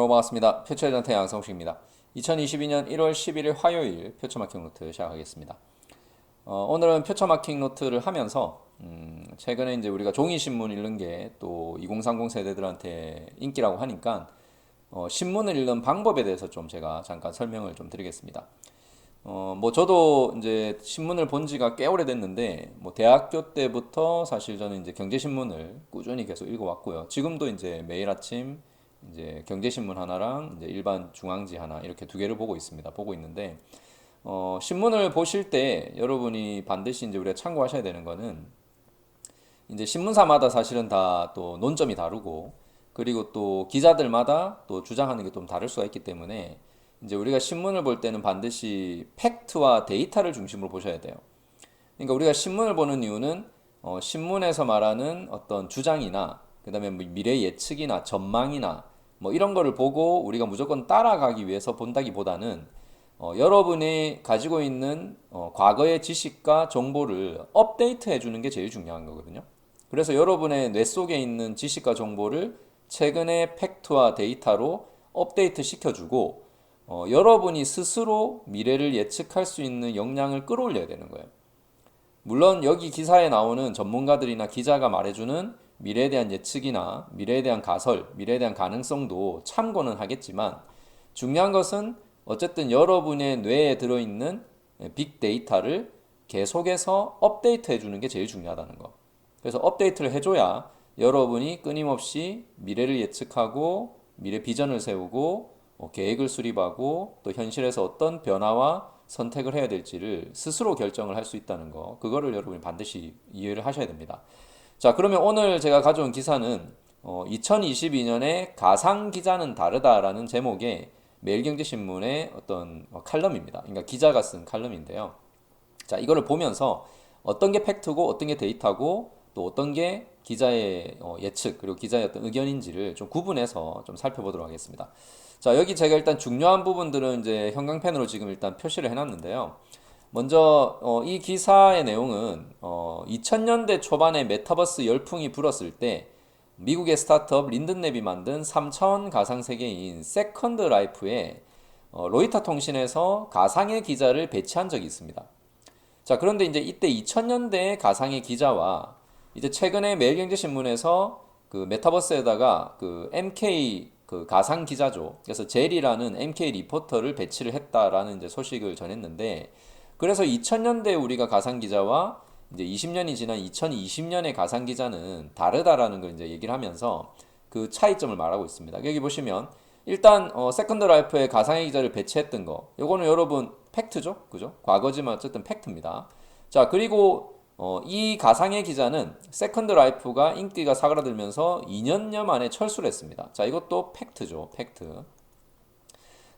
여러분 반갑습니다. 표처전태 양성식입니다. 2022년 1월 11일 화요일 표처 마킹 노트 시작하겠습니다. 어, 오늘은 표처 마킹 노트를 하면서 음, 최근에 이제 우리가 종이 신문 읽는 게 또 2030 세대들한테 인기라고 하니까 어, 신문을 읽는 방법에 대해서 좀 제가 잠깐 설명을 좀 드리겠습니다. 어, 뭐 저도 이제 신문을 본 지가 꽤 오래됐는데 뭐 대학교 때부터 사실 저는 이제 경제 신문을 꾸준히 계속 읽어왔고요. 지금도 이제 매일 아침 이제 경제신문 하나랑 이제 일반 중앙지 하나 이렇게 두 개를 보고 있습니다. 보고 있는데 어, 신문을 보실 때 여러분이 반드시 이제 우리가 참고하셔야 되는 거는 이제 신문사마다 사실은 다 또 논점이 다르고 그리고 또 기자들마다 또 주장하는 게 좀 다를 수가 있기 때문에 이제 우리가 신문을 볼 때는 반드시 팩트와 데이터를 중심으로 보셔야 돼요. 그러니까 우리가 신문을 보는 이유는 어, 신문에서 말하는 어떤 주장이나 그다음에 뭐 미래 예측이나 전망이나 뭐 이런 거를 보고 우리가 무조건 따라가기 위해서 본다기보다는 어, 여러분이 가지고 있는 어, 과거의 지식과 정보를 업데이트 해 주는 게 제일 중요한 거거든요. 그래서 여러분의 뇌 속에 있는 지식과 정보를 최근의 팩트와 데이터로 업데이트 시켜주고 어, 여러분이 스스로 미래를 예측할 수 있는 역량을 끌어올려야 되는 거예요. 물론 여기 기사에 나오는 전문가들이나 기자가 말해주는 미래에 대한 예측이나 미래에 대한 가설, 미래에 대한 가능성도 참고는 하겠지만 중요한 것은 어쨌든 여러분의 뇌에 들어있는 빅데이터를 계속해서 업데이트 해주는 게 제일 중요하다는 거. 그래서 업데이트를 해줘야 여러분이 끊임없이 미래를 예측하고 미래 비전을 세우고 어, 계획을 수립하고 또 현실에서 어떤 변화와 선택을 해야 될지를 스스로 결정을 할 수 있다는 거. 그거를 여러분이 반드시 이해를 하셔야 됩니다. 자, 그러면 오늘 제가 가져온 기사는 어, 2022년에 가상 기자는 다르다라는 제목의 매일경제신문의 어떤 어, 칼럼입니다. 그러니까 기자가 쓴 칼럼인데요. 자, 이거를 보면서 어떤 게 팩트고 어떤 게 데이터고 또 어떤 게 기자의 어, 예측 그리고 기자의 어떤 의견인지를 좀 구분해서 좀 살펴보도록 하겠습니다. 자, 여기 제가 일단 중요한 부분들은 이제 형광펜으로 지금 일단 표시를 해놨는데요. 먼저 어, 이 기사의 내용은 어, 2000년대 초반에 메타버스 열풍이 불었을 때 미국의 스타트업 린든랩이 만든 3차원 가상 세계인 세컨드 라이프에 어, 로이터 통신에서 가상의 기자를 배치한 적이 있습니다. 자, 그런데 이제 이때 2000년대의 가상의 기자와 이제 최근에 매일경제신문에서 그 메타버스에다가 그 MK 그 가상 기자죠. 그래서 젤이라는 MK 리포터를 배치를 했다라는 이제 소식을 전했는데 그래서 2000년대 우리가 가상 기자와 이제 20년이 지난 2020년의 가상 기자는 다르다라는 걸 이제 얘기를 하면서 그 차이점을 말하고 있습니다. 여기 보시면 일단 어, 세컨드 라이프에 가상의 기자를 배치했던 거. 요거는 여러분 팩트죠. 그죠? 과거지만 어쨌든 팩트입니다. 자, 그리고 어, 이 가상의 기자는 세컨드 라이프가 인기가 사그라들면서 2년여 만에 철수를 했습니다. 자, 이것도 팩트죠. 팩트.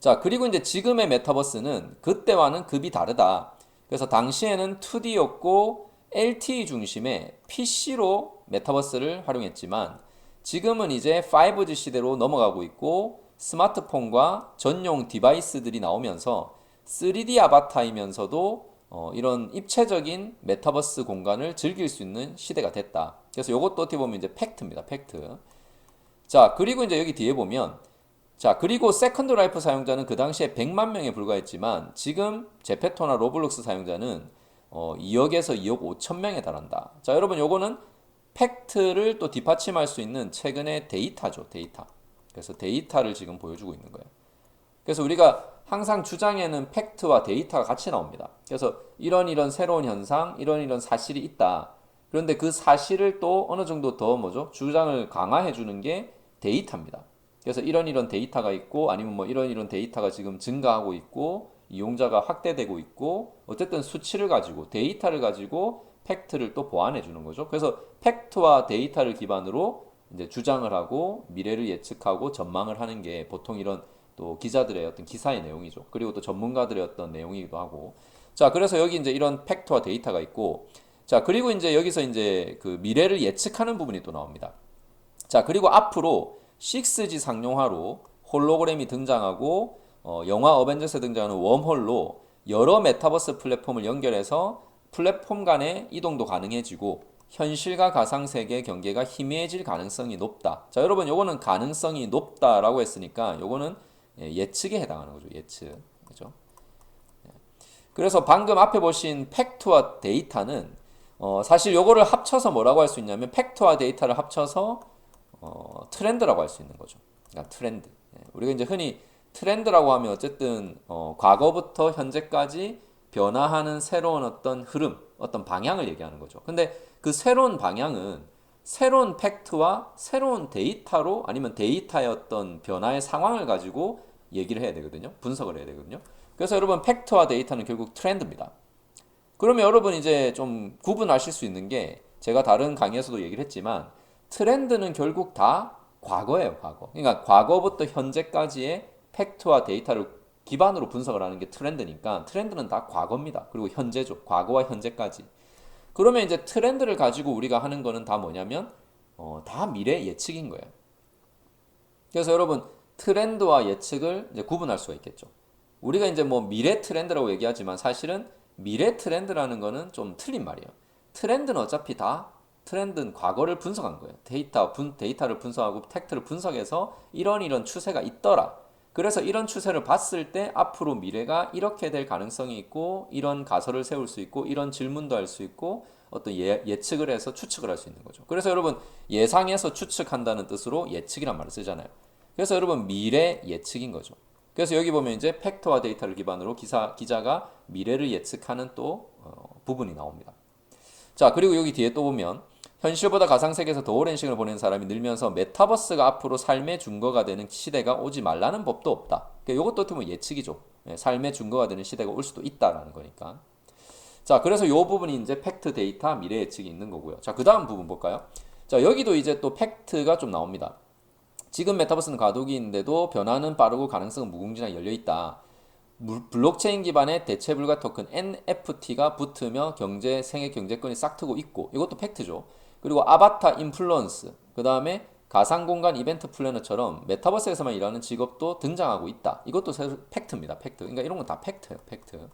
자, 그리고 이제 지금의 메타버스는 그때와는 급이 다르다. 그래서 당시에는 2D였고 LTE 중심의 PC로 메타버스를 활용했지만 지금은 이제 5G 시대로 넘어가고 있고 스마트폰과 전용 디바이스들이 나오면서 3D 아바타이면서도 어, 이런 입체적인 메타버스 공간을 즐길 수 있는 시대가 됐다. 그래서 이것도 어떻게 보면 이제 팩트입니다. 팩트. 자, 그리고 이제 여기 뒤에 보면 자, 그리고 세컨드 라이프 사용자는 그 당시에 100만 명에 불과했지만 지금 제페토나 로블록스 사용자는 어, 2억에서 2억 5천 명에 달한다. 자, 여러분 요거는 팩트를 또 뒷받침할 수 있는 최근의 데이터죠. 데이터. 그래서 데이터를 지금 보여주고 있는 거예요. 그래서 우리가 항상 주장에는 팩트와 데이터가 같이 나옵니다. 그래서 이런 이런 새로운 현상, 이런 이런 사실이 있다. 그런데 그 사실을 또 어느 정도 더 뭐죠? 주장을 강화해 주는 게 데이터입니다. 그래서 이런 이런 데이터가 있고 아니면 뭐 이런 이런 데이터가 지금 증가하고 있고 이용자가 확대되고 있고 어쨌든 수치를 가지고 데이터를 가지고 팩트를 또 보완해 주는 거죠. 그래서 팩트와 데이터를 기반으로 이제 주장을 하고 미래를 예측하고 전망을 하는 게 보통 이런 또 기자들의 어떤 기사의 내용이죠. 그리고 또 전문가들의 어떤 내용이기도 하고. 자, 그래서 여기 이제 이런 팩트와 데이터가 있고 자, 그리고 이제 여기서 이제 그 미래를 예측하는 부분이 또 나옵니다. 자, 그리고 앞으로 6G 상용화로 홀로그램이 등장하고 어, 영화 어벤져스에 등장하는 웜홀로 여러 메타버스 플랫폼을 연결해서 플랫폼 간의 이동도 가능해지고 현실과 가상 세계의 경계가 희미해질 가능성이 높다. 자, 여러분 요거는 가능성이 높다라고 했으니까 요거는 예, 예측에 해당하는 거죠. 예측. 그죠? 예. 그래서 방금 앞에 보신 팩트와 데이터는 어, 사실 요거를 합쳐서 뭐라고 할 수 있냐면 팩트와 데이터를 합쳐서 어, 트렌드라고 할 수 있는 거죠. 그러니까 트렌드. 예. 우리가 이제 흔히 트렌드라고 하면 어쨌든 어, 과거부터 현재까지 변화하는 새로운 어떤 흐름, 어떤 방향을 얘기하는 거죠. 근데 그 새로운 방향은 새로운 팩트와 새로운 데이터로 아니면 데이터의 어떤 변화의 상황을 가지고 얘기를 해야 되거든요. 분석을 해야 되거든요. 그래서 여러분 팩트와 데이터는 결국 트렌드입니다. 그러면 여러분 이제 좀 구분하실 수 있는 게 제가 다른 강의에서도 얘기를 했지만 트렌드는 결국 다 과거예요, 과거. 그러니까 과거부터 현재까지의 팩트와 데이터를 기반으로 분석을 하는 게 트렌드니까 트렌드는 다 과거입니다. 그리고 현재죠. 과거와 현재까지. 그러면 이제 트렌드를 가지고 우리가 하는 거는 다 뭐냐면 어, 다 미래 예측인 거예요. 그래서 여러분 트렌드와 예측을 이제 구분할 수가 있겠죠. 우리가 이제 뭐 미래 트렌드라고 얘기하지만 사실은 미래 트렌드라는 거는 좀 틀린 말이에요. 트렌드는 어차피 다 트렌드는 과거를 분석한 거예요. 데이터 분 데이터를 분석하고 텍트를 분석해서 이런 이런 추세가 있더라. 그래서 이런 추세를 봤을 때 앞으로 미래가 이렇게 될 가능성이 있고 이런 가설을 세울 수 있고 이런 질문도 할 수 있고 어떤 예, 예측을 해서 추측을 할 수 있는 거죠. 그래서 여러분 예상해서 추측한다는 뜻으로 예측이란 말을 쓰잖아요. 그래서 여러분 미래 예측인 거죠. 그래서 여기 보면 이제 팩트와 데이터를 기반으로 기사 기자가 미래를 예측하는 또 어, 부분이 나옵니다. 자 그리고 여기 뒤에 또 보면 현실보다 가상세계에서 더 오랜 시간을 보낸 사람이 늘면서 메타버스가 앞으로 삶의 준거가 되는 시대가 오지 말라는 법도 없다. 그러니까 이것도 어떻게 보면 예측이죠. 예, 삶의 준거가 되는 시대가 올 수도 있다라는 거니까. 자, 그래서 이 부분이 이제 팩트, 데이터, 미래 예측이 있는 거고요. 자, 그 다음 부분 볼까요? 자, 여기도 이제 또 팩트가 좀 나옵니다. 지금 메타버스는 가독인데도 변화는 빠르고 가능성은 무궁무진하게 열려 있다. 블록체인 기반의 대체 불가 토큰 NFT가 붙으며 경제 생애 경제권이 싹트고 있고 이것도 팩트죠. 그리고 아바타 인플루언스, 그 다음에 가상공간 이벤트 플래너처럼 메타버스에서만 일하는 직업도 등장하고 있다. 이것도 팩트입니다. 팩트. 그러니까 이런 건 다 팩트예요. 팩트.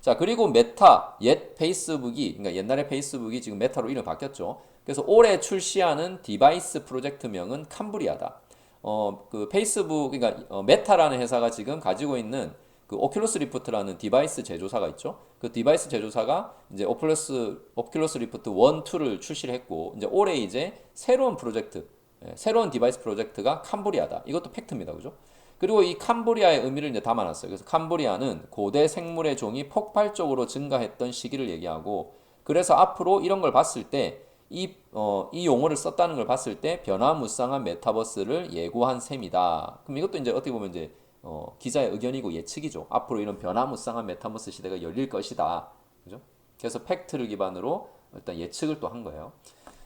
자, 그리고 메타, 옛 페이스북이, 그러니까 옛날에 페이스북이 지금 메타로 이름 바뀌었죠. 그래서 올해 출시하는 디바이스 프로젝트명은 캄브리아다. 어, 그 페이스북, 그러니까 어, 메타라는 회사가 지금 가지고 있는 그 오큘러스 리프트라는 디바이스 제조사가 있죠. 그 디바이스 제조사가 이제 오큘러스 오큘러스 리프트 1, 2를 출시를 했고 이제 올해 이제 새로운 프로젝트 예, 새로운 디바이스 프로젝트가 캄보리아다. 이것도 팩트입니다. 그죠? 그리고 이 캄보리아의 의미를 이제 담아놨어요. 그래서 캄보리아는 고대 생물의 종이 폭발적으로 증가했던 시기를 얘기하고 그래서 앞으로 이런 걸 봤을 때 이, 어, 이 용어를 썼다는 걸 봤을 때 변화무쌍한 메타버스를 예고한 셈이다. 그럼 이것도 이제 어떻게 보면 이제 어, 기자의 의견이고 예측이죠. 앞으로 이런 변화무쌍한 메타버스 시대가 열릴 것이다. 그죠? 그래서 팩트를 기반으로 일단 예측을 또 한 거예요.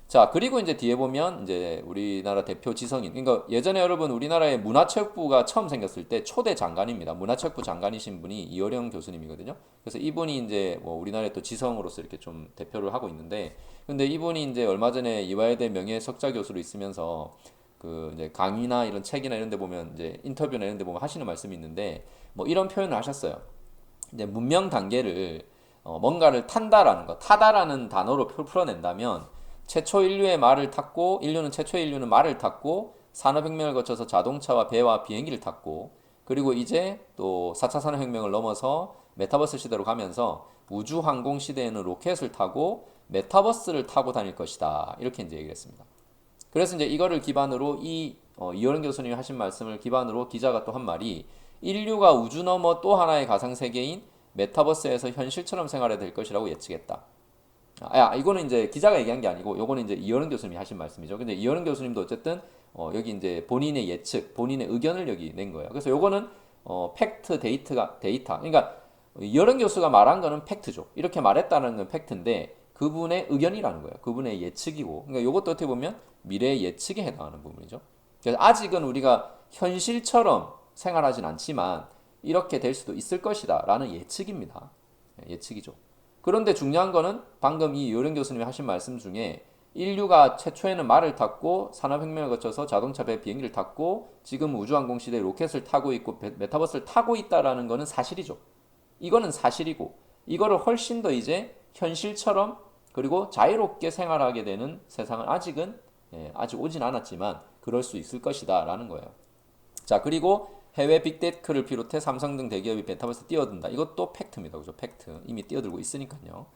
자, 그리고 이제 뒤에 보면 이제 우리나라 대표 지성인. 그러니까 예전에 여러분 우리나라의 문화체육부가 처음 생겼을 때 초대 장관입니다. 문화체육부 장관이신 분이 이어령 교수님이거든요. 그래서 이분이 이제 뭐 우리나라의 또 지성으로서 이렇게 좀 대표를 하고 있는데 근데 이분이 이제 얼마 전에 이화여대 명예 석좌 교수로 있으면서 그 이제 강의나 이런 책이나 이런 데 보면 이제 인터뷰나 이런 데 보면 하시는 말씀이 있는데 뭐 이런 표현을 하셨어요. 이제 문명 단계를 어 뭔가를 탄다라는 거, 타다라는 단어로 풀어낸다면 최초 인류의 말을 탔고 인류는 최초 인류는 말을 탔고 산업혁명을 거쳐서 자동차와 배와 비행기를 탔고 그리고 이제 또 4차 산업혁명을 넘어서 메타버스 시대로 가면서 우주 항공 시대에는 로켓을 타고 메타버스를 타고 다닐 것이다. 이렇게 이제 얘기를 했습니다. 그래서 이제 이거를 기반으로 이 어, 이호령 교수님이 하신 말씀을 기반으로 기자가 또 한 말이 인류가 우주 넘어 또 하나의 가상 세계인 메타버스에서 현실처럼 생활해야 될 것이라고 예측했다. 아, 야, 이거는 이제 기자가 얘기한 게 아니고, 요거는 이제 이호령 교수님이 하신 말씀이죠. 근데 이호령 교수님도 어쨌든 어, 여기 이제 본인의 예측, 본인의 의견을 여기 낸 거예요. 그래서 요거는 어, 팩트 데이터가 데이터. 그러니까 이호령 교수가 말한 거는 팩트죠. 이렇게 말했다는 건 팩트인데 그분의 의견이라는 거예요. 그분의 예측이고. 그러니까 이것도 어떻게 보면 미래 예측에 해당하는 부분이죠. 그래서 아직은 우리가 현실처럼 생활하진 않지만 이렇게 될 수도 있을 것이다 라는 예측입니다. 예, 예측이죠. 그런데 중요한 거는 방금 이 요령 교수님이 하신 말씀 중에 인류가 최초에는 말을 탔고 산업혁명을 거쳐서 자동차 배 비행기를 탔고 지금 우주항공 시대에 로켓을 타고 있고 메타버스를 타고 있다라는 거는 사실이죠. 이거는 사실이고 이거를 훨씬 더 이제 현실처럼 그리고 자유롭게 생활하게 되는 세상은 아직은 예, 아직 오진 않았지만 그럴 수 있을 것이다라는 거예요. 자 그리고 해외 빅테크를 비롯해 삼성 등 대기업이 메타버스 뛰어든다. 이것도 팩트입니다. 그죠? 팩트. 이미 뛰어들고 있으니까요.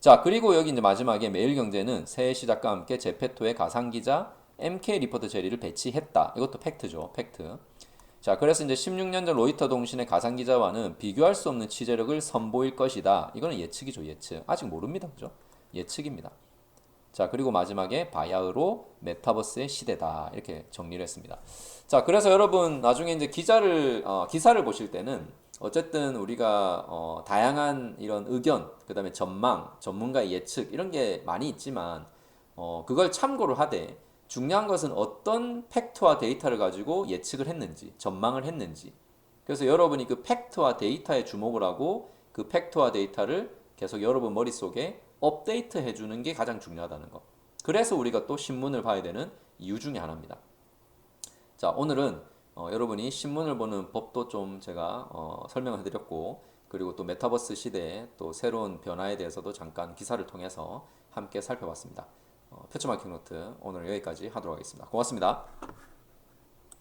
자 그리고 여기 이제 마지막에 매일경제는 새해 시작과 함께 제페토의 가상기자 MK 리포터 제리를 배치했다. 이것도 팩트죠. 팩트. 자 그래서 이제 16년 전 로이터 동신의 가상기자와는 비교할 수 없는 취재력을 선보일 것이다. 이거는 예측이죠. 예측. 아직 모릅니다. 그죠? 예측입니다. 자 그리고 마지막에 바야흐로 메타버스의 시대다 이렇게 정리를 했습니다. 자 그래서 여러분 나중에 이제 기자를 어, 기사를 보실 때는 어쨌든 우리가 어, 다양한 이런 의견 그다음에 전망 전문가의 예측 이런 게 많이 있지만 어, 그걸 참고를 하되 중요한 것은 어떤 팩트와 데이터를 가지고 예측을 했는지 전망을 했는지 그래서 여러분이 그 팩트와 데이터에 주목을 하고 그 팩트와 데이터를 계속 여러분 머릿속에 업데이트 해주는 게 가장 중요하다는 거. 그래서 우리가 또 신문을 봐야 되는 이유 중에 하나입니다. 자, 오늘은 어, 여러분이 신문을 보는 법도 좀 제가 어, 설명을 해드렸고, 그리고 또 메타버스 시대의 또 새로운 변화에 대해서도 잠깐 기사를 통해서 함께 살펴봤습니다. 어, 표처마킹 노트 오늘 여기까지 하도록 하겠습니다. 고맙습니다.